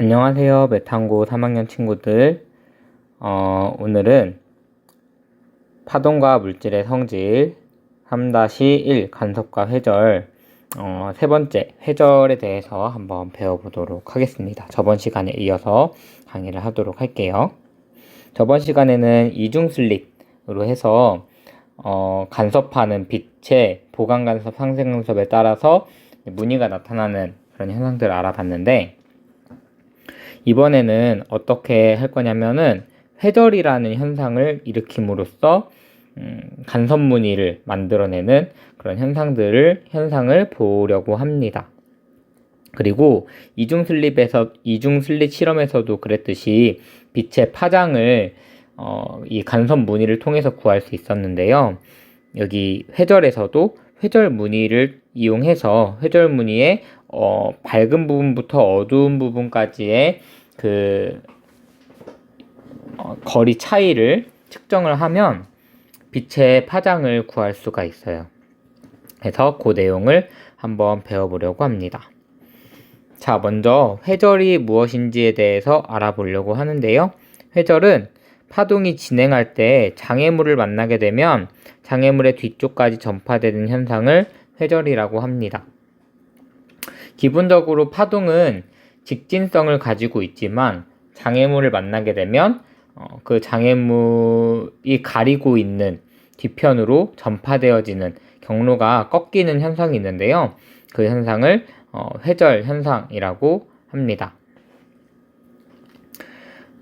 안녕하세요. 메탄고 3학년 친구들. 어, 오늘은 파동과 물질의 성질 3-1 간섭과 회절 어, 세 번째 회절에 대해서 한번 배워보도록 하겠습니다. 저번 시간에 이어서 강의를 하도록 할게요. 저번 시간에는 이중 슬릿으로 해서 어, 간섭하는 빛의 보강 간섭, 상생 간섭에 따라서 무늬가 나타나는 그런 현상들을 알아봤는데 이번에는 어떻게 할 거냐면은 회절이라는 현상을 일으킴으로써 음, 간섭 무늬를 만들어내는 그런 현상들을 현상을 보려고 합니다. 그리고 이중 슬립에서 이중 슬립 실험에서도 그랬듯이 빛의 파장을 어, 이 간섭 무늬를 통해서 구할 수 있었는데요. 여기 회절에서도 회절 무늬를 이용해서 회절 무늬의 어, 밝은 부분부터 어두운 부분까지의 그 어, 거리 차이를 측정을 하면 빛의 파장을 구할 수가 있어요. 그래서 그 내용을 한번 배워보려고 합니다. 자, 먼저 회절이 무엇인지에 대해서 알아보려고 하는데요. 회절은 파동이 진행할 때 장애물을 만나게 되면 장애물의 뒤쪽까지 전파되는 현상을 회절이라고 합니다. 기본적으로 파동은 직진성을 가지고 있지만 장애물을 만나게 되면 어, 그 장애물이 가리고 있는 뒤편으로 전파되어지는 경로가 꺾이는 현상이 있는데요. 그 현상을 어, 회절 현상이라고 합니다.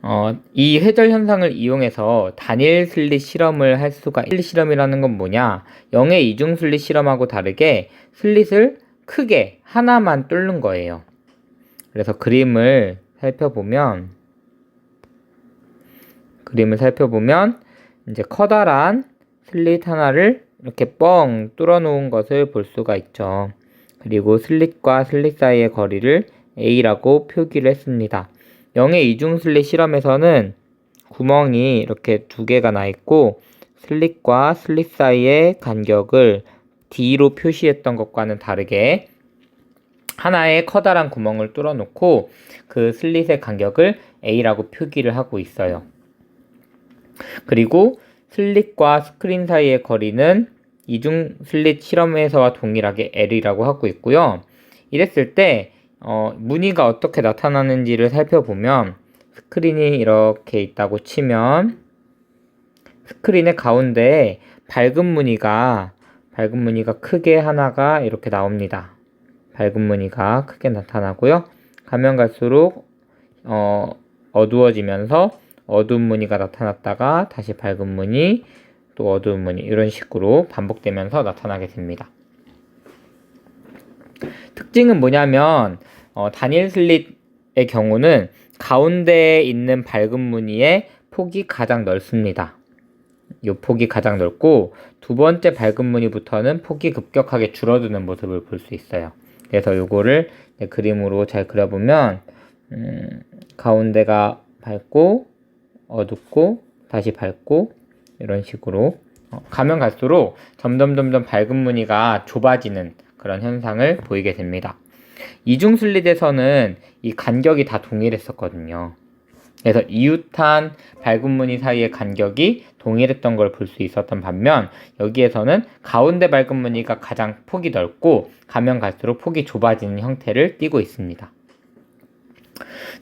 어, 이 회절 현상을 이용해서 단일 슬릿 실험을 할 수가 1 실험이라는 건 뭐냐? 0의 이중 슬릿 실험하고 다르게 슬릿을 크게 하나만 뚫는 거예요. 그래서 그림을 살펴보면 그림을 살펴보면 이제 커다란 슬릿 하나를 이렇게 뻥 뚫어 놓은 것을 볼 수가 있죠. 그리고 슬릿과 슬릿 사이의 거리를 A라고 표기를 했습니다. 0의 이중 슬릿 실험에서는 구멍이 이렇게 두 개가 나 있고 슬릿과 슬릿 사이의 간격을 D로 표시했던 것과는 다르게 하나의 커다란 구멍을 뚫어 놓고 그 슬릿의 간격을 A라고 표기를 하고 있어요. 그리고 슬릿과 스크린 사이의 거리는 이중 슬릿 실험에서와 동일하게 L이라고 하고 있고요. 이랬을 때 어, 무늬가 어떻게 나타나는지를 살펴보면 스크린이 이렇게 있다고 치면 스크린의 가운데에 밝은 무늬가 밝은 무늬가 크게 하나가 이렇게 나옵니다. 밝은 무늬가 크게 나타나고요. 가면 갈수록 어, 어두워지면서 어두운 무늬가 나타났다가 다시 밝은 무늬 또 어두운 무늬 이런 식으로 반복되면서 나타나게 됩니다. 특징은 뭐냐면 어, 단일 슬릿의 경우는 가운데에 있는 밝은 무늬의 폭이 가장 넓습니다. 이 폭이 가장 넓고 두 번째 밝은 무늬부터는 폭이 급격하게 줄어드는 모습을 볼 수 있어요. 그래서 이거를 그림으로 잘 그려보면 음, 가운데가 밝고 어둡고 다시 밝고 이런 식으로 어, 가면 갈수록 점점 점점 밝은 무늬가 좁아지는 그런 현상을 보이게 됩니다. 이중 슬릿에서는 이 간격이 다 동일했었거든요. 그래서 이웃한 밝은 무늬 사이의 간격이 동일했던 걸 볼 수 있었던 반면 여기에서는 가운데 밝은 무늬가 가장 폭이 넓고 가면 갈수록 폭이 좁아지는 형태를 띠고 있습니다.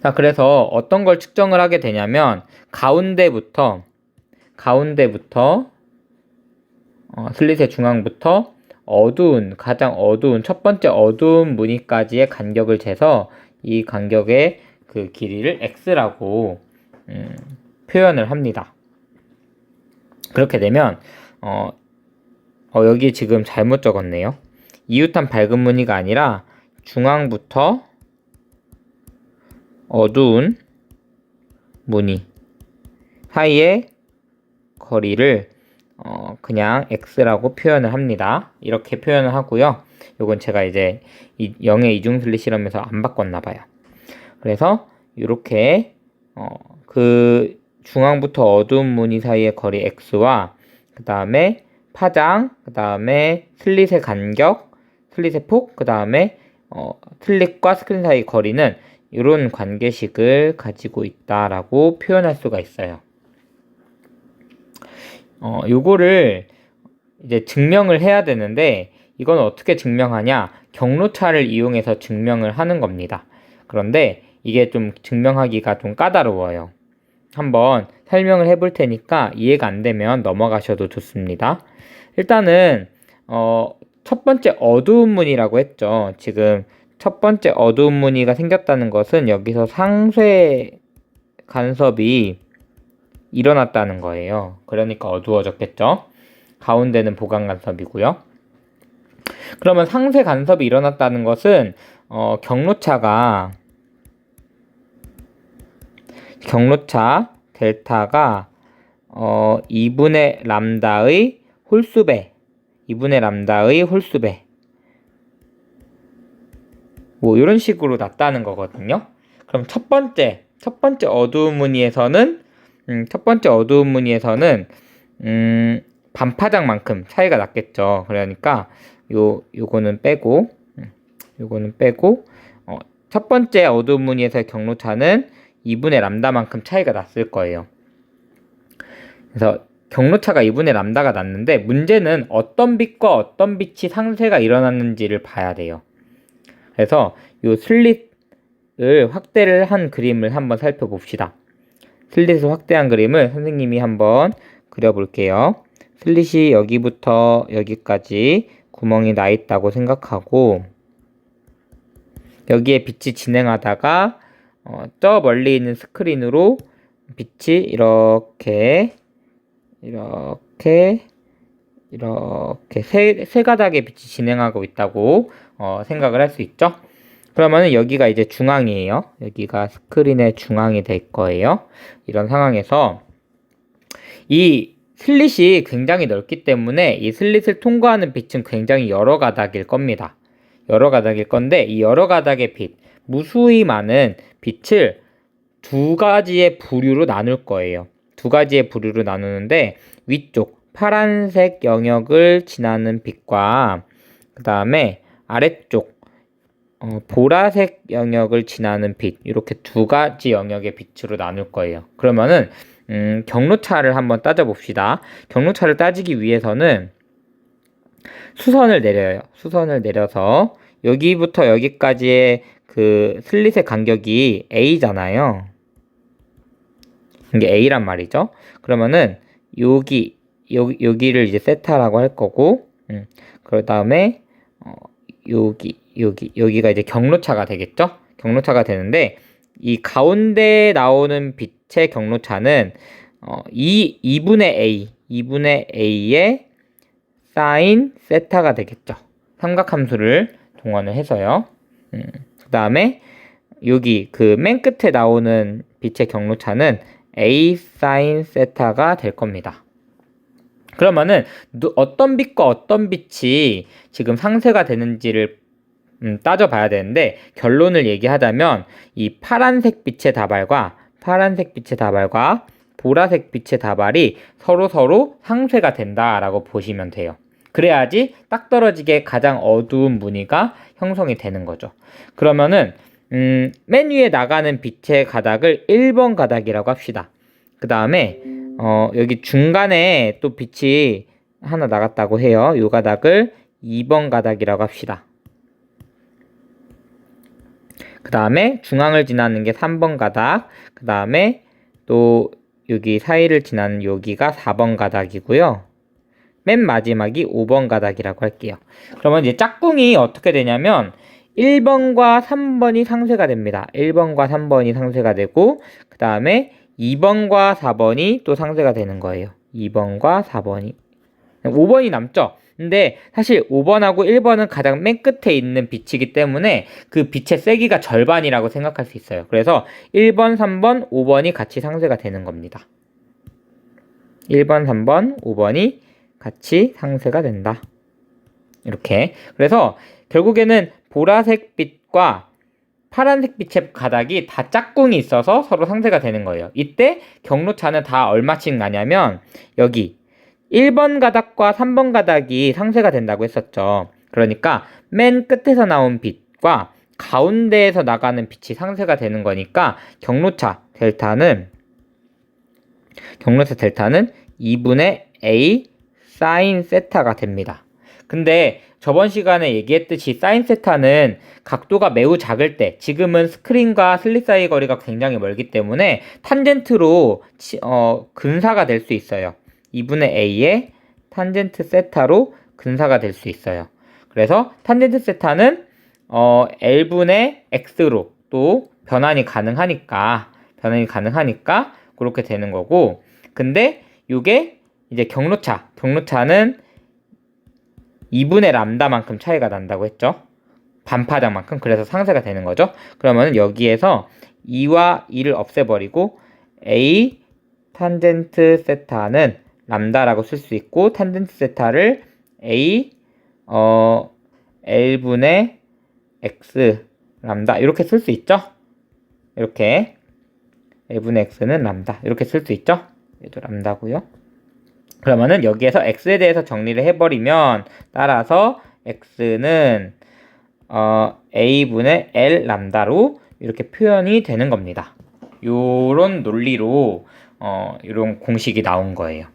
자, 그래서 어떤 걸 측정을 하게 되냐면 가운데부터 가운데부터 어, 슬릿의 중앙부터 어두운 가장 어두운 첫 번째 어두운 무늬까지의 간격을 재서 이 간격의 그 길이를 x라고 음, 표현을 합니다. 그렇게 되면 어, 어, 여기 지금 잘못 적었네요. 이웃한 밝은 무늬가 아니라 중앙부터 어두운 무늬 사이의 거리를 어, 그냥 x라고 표현을 합니다. 이렇게 표현을 하고요. 이건 제가 이제 0의 이중 슬릿 실험에서 안 바꿨나 봐요. 그래서 이렇게 어, 그 중앙부터 어두운 무늬 사이의 거리 x와 그 다음에 파장, 그 다음에 슬릿의 간격, 슬릿의 폭, 그 다음에 어, 슬릿과 스크린 사이 거리는 이런 관계식을 가지고 있다라고 표현할 수가 있어요. 어, 요거를 이제 증명을 해야 되는데 이건 어떻게 증명하냐? 경로차를 이용해서 증명을 하는 겁니다. 그런데 이게 좀 증명하기가 좀 까다로워요. 한번 설명을 해볼 테니까 이해가 안 되면 넘어가셔도 좋습니다. 일단은 어, 첫 번째 어두운 무늬라고 했죠. 지금 첫 번째 어두운 무늬가 생겼다는 것은 여기서 상쇄 간섭이 일어났다는 거예요. 그러니까 어두워졌겠죠. 가운데는 보강 간섭이고요. 그러면 상쇄 간섭이 일어났다는 것은 어, 경로차가 경로차 델타가 어, 2분의 람다의 홀수배 2분의 람다의 홀수배 뭐 이런 식으로 났다는 거거든요. 그럼 첫 번째 첫 번째 어두운 무늬에서는 음, 첫 번째 어두운 무늬에서는 음, 반파장만큼 차이가 났겠죠. 그러니까 요 요거는 빼고 음, 요거는 빼고 어, 첫 번째 어두운 무늬에서의 경로차는 2분의 람다만큼 차이가 났을 거예요. 그래서 경로차가 2분의 람다가 났는데 문제는 어떤 빛과 어떤 빛이 상쇄가 일어났는지를 봐야 돼요. 그래서 요 슬릿을 확대를 한 그림을 한번 살펴봅시다. 슬릿을 확대한 그림을 선생님이 한번 그려볼게요. 슬릿이 여기부터 여기까지 구멍이 나 있다고 생각하고 여기에 빛이 진행하다가 어, 저 멀리 있는 스크린으로 빛이 이렇게 이렇게 이렇게 세, 세 가닥의 빛이 진행하고 있다고 어, 생각을 할 수 있죠. 그러면은 여기가 이제 중앙이에요. 여기가 스크린의 중앙이 될 거예요. 이런 상황에서 이 슬릿이 굉장히 넓기 때문에 이 슬릿을 통과하는 빛은 굉장히 여러 가닥일 겁니다. 여러 가닥일 건데 이 여러 가닥의 빛, 무수히 많은 빛을 두 가지의 부류로 나눌 거예요. 두 가지의 부류로 나누는데 위쪽 파란색 영역을 지나는 빛과 그 다음에 아래쪽 어, 보라색 영역을 지나는 빛 이렇게 두 가지 영역의 빛으로 나눌 거예요. 그러면은 음, 경로차를 한번 따져 봅시다. 경로차를 따지기 위해서는 수선을 내려요. 수선을 내려서 여기부터 여기까지의 그 슬릿의 간격이 a잖아요. 이게 a란 말이죠. 그러면은 여기 여기 여기를 이제 세타라고 할 거고, 음, 그 다음에 어, 여기 여기 여기가 이제 경로차가 되겠죠. 경로차가 되는데 이 가운데 나오는 빛의 경로차는 어, 2, 2분의 a 2분의 a의 사인 세타가 되겠죠. 삼각함수를 동원을 해서요. 음, 그 다음에 여기 그 맨 끝에 나오는 빛의 경로차는 a 사인 세타가 될 겁니다. 그러면은 어떤 빛과 어떤 빛이 지금 상쇄가 되는지를 음, 따져봐야 되는데 결론을 얘기하자면 이 파란색 빛의 다발과 파란색 빛의 다발과 보라색 빛의 다발이 서로 서로 상쇄가 된다라고 보시면 돼요. 그래야지 딱 떨어지게 가장 어두운 무늬가 형성이 되는 거죠. 그러면은 음, 맨 위에 나가는 빛의 가닥을 1번 가닥이라고 합시다. 그 다음에 어, 여기 중간에 또 빛이 하나 나갔다고 해요. 요 가닥을 2번 가닥이라고 합시다. 그 다음에 중앙을 지나는 게 3번 가닥, 그 다음에 또 여기 사이를 지나는 여기가 4번 가닥이고요. 맨 마지막이 5번 가닥이라고 할게요. 그러면 이제 짝꿍이 어떻게 되냐면 1번과 3번이 상쇄가 됩니다. 1번과 3번이 상쇄가 되고 그 다음에 2번과 4번이 또 상쇄가 되는 거예요. 2번과 4번이. 5번이 남죠? 근데 사실 5번하고 1번은 가장 맨 끝에 있는 빛이기 때문에 그 빛의 세기가 절반이라고 생각할 수 있어요. 그래서 1번, 3번, 5번이 같이 상쇄가 되는 겁니다. 1번, 3번, 5번이 같이 상쇄가 된다. 이렇게. 그래서 결국에는 보라색 빛과 파란색 빛의 가닥이 다 짝꿍이 있어서 서로 상쇄가 되는 거예요. 이때 경로차는 다 얼마씩 나냐면 여기 1번 가닥과 3번 가닥이 상쇄가 된다고 했었죠. 그러니까 맨 끝에서 나온 빛과 가운데에서 나가는 빛이 상쇄가 되는 거니까 경로차 델타는 경로차 델타는 2분의 A 사인 세타가 됩니다. 근데 저번 시간에 얘기했듯이 사인 세타는 각도가 매우 작을 때 지금은 스크린과 슬릿 사이 거리가 굉장히 멀기 때문에 탄젠트로 치- 어, 근사가 될 수 있어요. 2분의 a의 탄젠트 세타로 근사가 될 수 있어요. 그래서 탄젠트 세타는 어, L분의 X로 또 변환이 가능하니까 변환이 가능하니까 그렇게 되는 거고 근데 이게 이제 경로차 경로차는 2분의 람다만큼 차이가 난다고 했죠. 반파장만큼 그래서 상쇄가 되는 거죠. 그러면 여기에서 2와 2를 없애버리고 A 탄젠트 세타는 람다라고 쓸 수 있고 탄젠트 세타를 A 어 L분의 X 람다 이렇게 쓸 수 있죠. 이렇게 L분의 X는 람다 이렇게 쓸 수 있죠. 얘도 람다고요. 그러면은 여기에서 x에 대해서 정리를 해버리면 따라서 x는 어, a분의 l 람다로 이렇게 표현이 되는 겁니다. 요런 논리로 어, 이런 공식이 나온 거예요.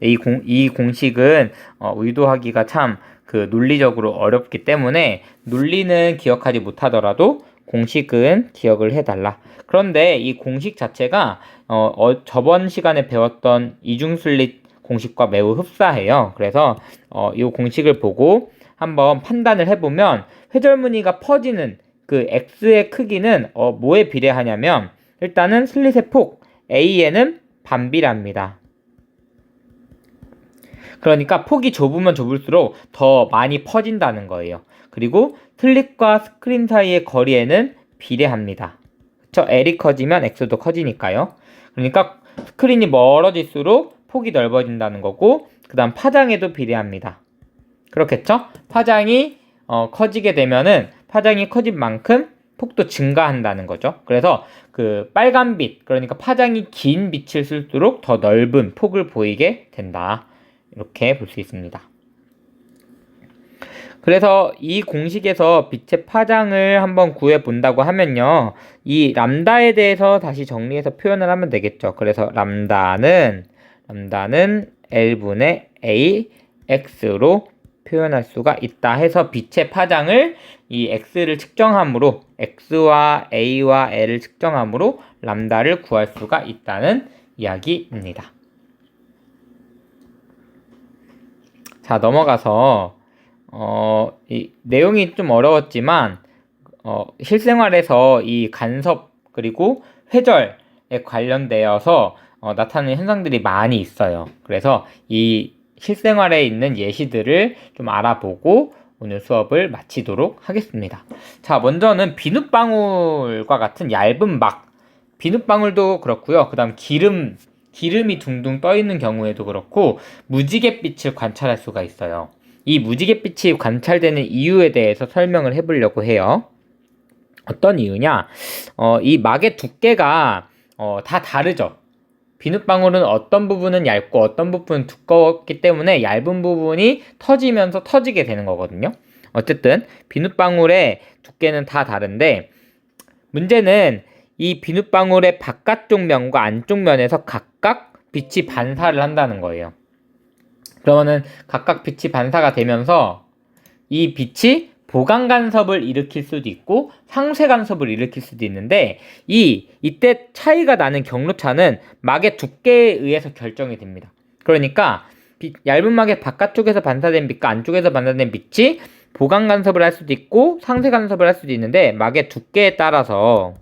이, 공, 이 공식은 어, 의도하기가 참 그 논리적으로 어렵기 때문에 논리는 기억하지 못하더라도 공식은 기억을 해달라. 그런데 이 공식 자체가 어, 어, 저번 시간에 배웠던 이중순리 공식과 매우 흡사해요. 그래서 어, 이 공식을 보고 한번 판단을 해보면 회절무늬가 퍼지는 그 x의 크기는 어, 뭐에 비례하냐면 일단은 슬릿의 폭 a에는 반비례합니다. 그러니까 폭이 좁으면 좁을수록 더 많이 퍼진다는 거예요. 그리고 슬릿과 스크린 사이의 거리에는 비례합니다. 그쵸? L이 커지면 X도 커지니까요. 그러니까 스크린이 멀어질수록 폭이 넓어진다는 거고 그 다음 파장에도 비례합니다. 그렇겠죠? 파장이 어, 커지게 되면은 파장이 커진 만큼 폭도 증가한다는 거죠. 그래서 그 빨간 빛, 그러니까 파장이 긴 빛을 쓸수록 더 넓은 폭을 보이게 된다. 이렇게 볼 수 있습니다. 그래서 이 공식에서 빛의 파장을 한번 구해 본다고 하면요. 이 람다에 대해서 다시 정리해서 표현을 하면 되겠죠. 그래서 람다는 람다는 L분의 A X로 표현할 수가 있다 해서 빛의 파장을 이 X를 측정함으로 X와 A와 L을 측정함으로 람다를 구할 수가 있다는 이야기입니다. 자, 넘어가서 어, 이 내용이 좀 어려웠지만 어, 실생활에서 이 간섭 그리고 회절에 관련되어서 어, 나타나는 현상들이 많이 있어요. 그래서 이 실생활에 있는 예시들을 좀 알아보고 오늘 수업을 마치도록 하겠습니다. 자, 먼저는 비눗방울과 같은 얇은 막. 비눗방울도 그렇고요. 그 다음 기름, 기름이 둥둥 떠 있는 경우에도 그렇고 무지갯빛을 관찰할 수가 있어요. 이 무지갯빛이 관찰되는 이유에 대해서 설명을 해 보려고 해요. 어떤 이유냐? 어, 이 막의 두께가 어, 다 다르죠. 비눗방울은 어떤 부분은 얇고 어떤 부분은 두꺼웠기 때문에 얇은 부분이 터지면서 터지게 되는 거거든요. 어쨌든 비눗방울의 두께는 다 다른데 문제는 이 비눗방울의 바깥쪽 면과 안쪽 면에서 각각 빛이 반사를 한다는 거예요. 그러면은 각각 빛이 반사가 되면서 이 빛이 보강 간섭을 일으킬 수도 있고 상쇄 간섭을 일으킬 수도 있는데 이 이때 차이가 나는 경로차는 막의 두께에 의해서 결정이 됩니다. 그러니까 빛, 얇은 막의 바깥쪽에서 반사된 빛과 안쪽에서 반사된 빛이 보강 간섭을 할 수도 있고 상쇄 간섭을 할 수도 있는데 막의 두께에 따라서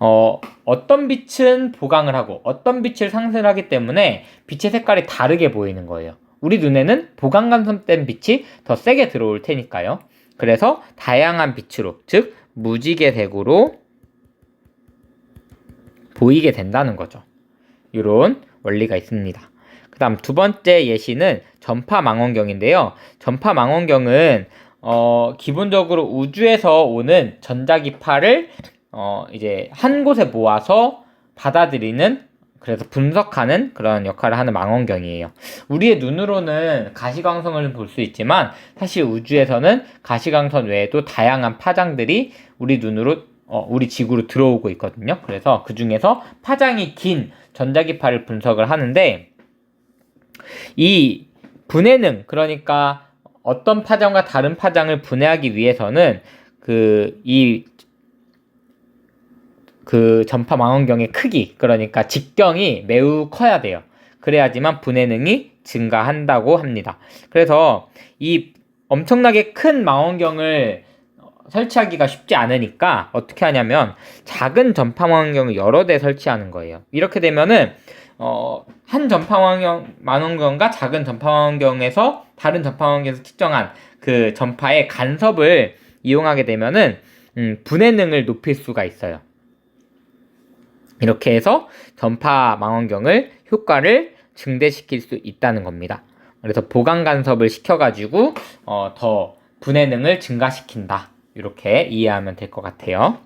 어, 어떤 빛은 보강을 하고 어떤 빛을 상쇄를 하기 때문에 빛의 색깔이 다르게 보이는 거예요. 우리 눈에는 보강 간섭된 빛이 더 세게 들어올 테니까요. 그래서 다양한 빛으로, 즉 무지개 색으로 보이게 된다는 거죠. 이런 원리가 있습니다. 그 다음 두 번째 예시는 전파 망원경인데요. 전파 망원경은 어, 기본적으로 우주에서 오는 전자기파를 어, 이제 한 곳에 모아서 받아들이는 그래서 분석하는 그런 역할을 하는 망원경이에요. 우리의 눈으로는 가시광선을 볼 수 있지만 사실 우주에서는 가시광선 외에도 다양한 파장들이 우리 눈으로 어, 우리 지구로 들어오고 있거든요. 그래서 그 중에서 파장이 긴 전자기파를 분석을 하는데 이 분해능 그러니까 어떤 파장과 다른 파장을 분해하기 위해서는 그 이 그 전파 망원경의 크기, 그러니까 직경이 매우 커야 돼요. 그래야지만 분해능이 증가한다고 합니다. 그래서 이 엄청나게 큰 망원경을 설치하기가 쉽지 않으니까 어떻게 하냐면 작은 전파 망원경을 여러 대 설치하는 거예요. 이렇게 되면은 어, 한 전파 망원경, 망원경과 작은 전파 망원경에서 다른 전파 망원경에서 측정한 그 전파의 간섭을 이용하게 되면은 음, 분해능을 높일 수가 있어요. 이렇게 해서 전파 망원경을 효과를 증대시킬 수 있다는 겁니다. 그래서 보강 간섭을 시켜가지고 어, 더 분해능을 증가시킨다. 이렇게 이해하면 될 것 같아요.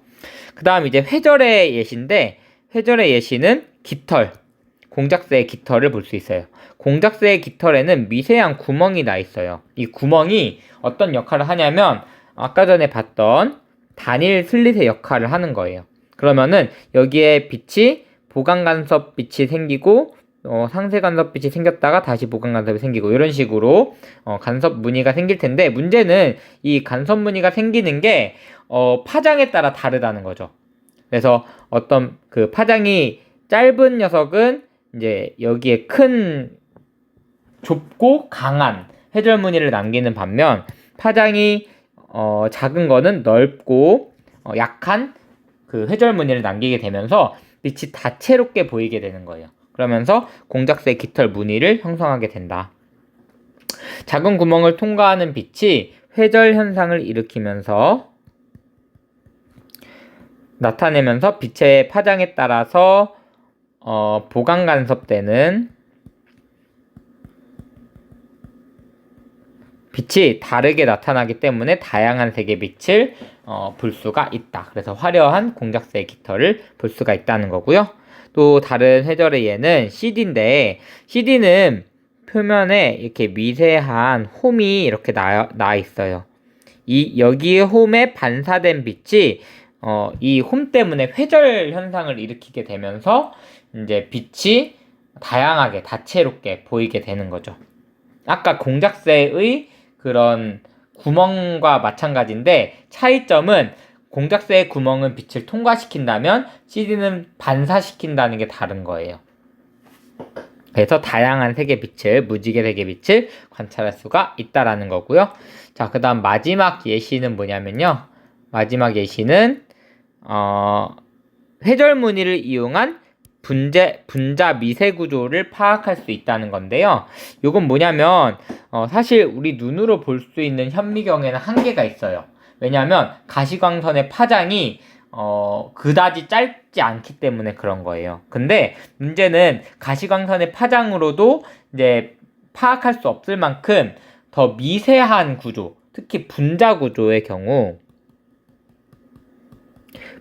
그 다음 이제 회절의 예시인데 회절의 예시는 깃털, 공작새의 깃털을 볼 수 있어요. 공작새의 깃털에는 미세한 구멍이 나 있어요. 이 구멍이 어떤 역할을 하냐면 아까 전에 봤던 단일 슬릿의 역할을 하는 거예요. 그러면은 여기에 빛이 보강 간섭 빛이 생기고 어, 상세 간섭 빛이 생겼다가 다시 보강 간섭이 생기고 이런 식으로 어, 간섭 무늬가 생길 텐데 문제는 이 간섭 무늬가 생기는 게 어, 파장에 따라 다르다는 거죠. 그래서 어떤 그 파장이 짧은 녀석은 이제 여기에 큰 좁고 강한 회절 무늬를 남기는 반면 파장이 어, 작은 거는 넓고 어, 약한 그 회절 무늬를 남기게 되면서 빛이 다채롭게 보이게 되는 거예요. 그러면서 공작새 깃털 무늬를 형성하게 된다. 작은 구멍을 통과하는 빛이 회절 현상을 일으키면서 나타내면서 빛의 파장에 따라서 어, 보강 간섭되는 빛이 다르게 나타나기 때문에 다양한 색의 빛을 어, 볼 수가 있다. 그래서 화려한 공작새 깃털을 볼 수가 있다는 거고요. 또 다른 해절의 예는 CD인데 CD는 표면에 이렇게 미세한 홈이 이렇게 나, 나 있어요. 이 여기 홈에 반사된 빛이 어, 이 홈 때문에 회절 현상을 일으키게 되면서 이제 빛이 다양하게 다채롭게 보이게 되는 거죠. 아까 공작새의 그런 구멍과 마찬가지인데 차이점은 공작새의 구멍은 빛을 통과시킨다면 CD는 반사시킨다는 게 다른 거예요. 그래서 다양한 색의 빛을 무지개 색의 빛을 관찰할 수가 있다라는 거고요. 자, 그다음 마지막 예시는 뭐냐면요. 마지막 예시는 어, 회절 무늬를 이용한 분재, 분자 미세 구조를 파악할 수 있다는 건데요. 이건 뭐냐면, 어, 사실 우리 눈으로 볼 수 있는 현미경에는 한계가 있어요. 왜냐하면 가시광선의 파장이 어, 그다지 짧지 않기 때문에 그런 거예요. 근데 문제는 가시광선의 파장으로도 이제 파악할 수 없을 만큼 더 미세한 구조, 특히 분자 구조의 경우,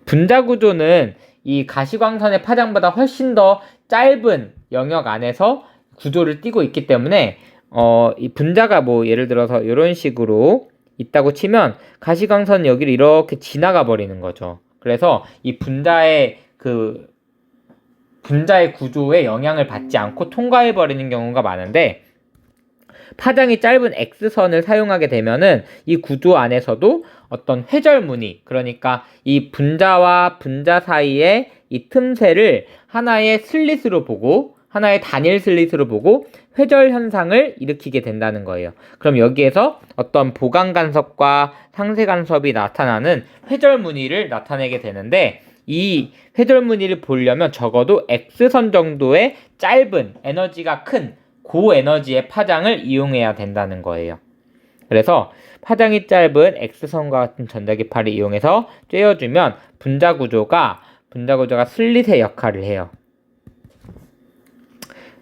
분자 구조는 이 가시광선의 파장보다 훨씬 더 짧은 영역 안에서 구조를 띠고 있기 때문에 어, 이 분자가 뭐 예를 들어서 이런 식으로 있다고 치면 가시광선 여기를 이렇게 지나가 버리는 거죠. 그래서 이 분자의 그 분자의 구조에 영향을 받지 않고 통과해 버리는 경우가 많은데 파장이 짧은 X선을 사용하게 되면은 이 구조 안에서도 어떤 회절 무늬, 그러니까 이 분자와 분자 사이의 이 틈새를 하나의 슬릿으로 보고 하나의 단일 슬릿으로 보고 회절 현상을 일으키게 된다는 거예요. 그럼 여기에서 어떤 보강 간섭과 상세 간섭이 나타나는 회절 무늬를 나타내게 되는데 이 회절 무늬를 보려면 적어도 X선 정도의 짧은 에너지가 큰 고에너지의 파장을 이용해야 된다는 거예요. 그래서 파장이 짧은 X선과 같은 전자기파를 이용해서 쬐어주면 분자 구조가 분자 구조가 슬릿의 역할을 해요.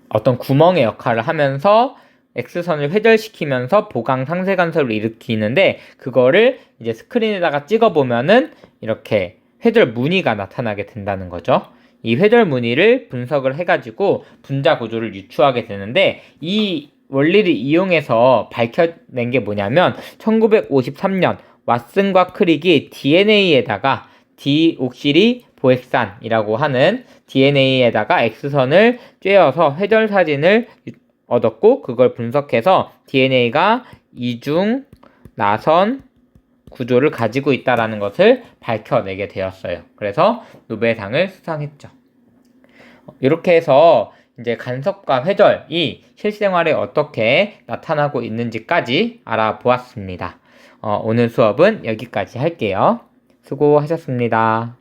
어떤 구멍의 역할을 하면서 X선을 회절시키면서 보강 상세 간섭을 일으키는데 그거를 이제 스크린에다가 찍어 보면은 이렇게 회절 무늬가 나타나게 된다는 거죠. 이 회절 무늬를 분석을 해가지고 분자 구조를 유추하게 되는데 이 원리를 이용해서 밝혀낸 게 뭐냐면 1953년 왓슨과 크릭이 DNA에다가 디옥시리 보액산이라고 하는 DNA에다가 X선을 쬐어서 회절 사진을 유- 얻었고 그걸 분석해서 DNA가 이중 나선 구조를 가지고 있다라는 것을 밝혀내게 되었어요. 그래서 노벨상을 수상했죠. 이렇게 해서 이제 간섭과 회절이 실생활에 어떻게 나타나고 있는지까지 알아보았습니다. 어, 오늘 수업은 여기까지 할게요. 수고하셨습니다.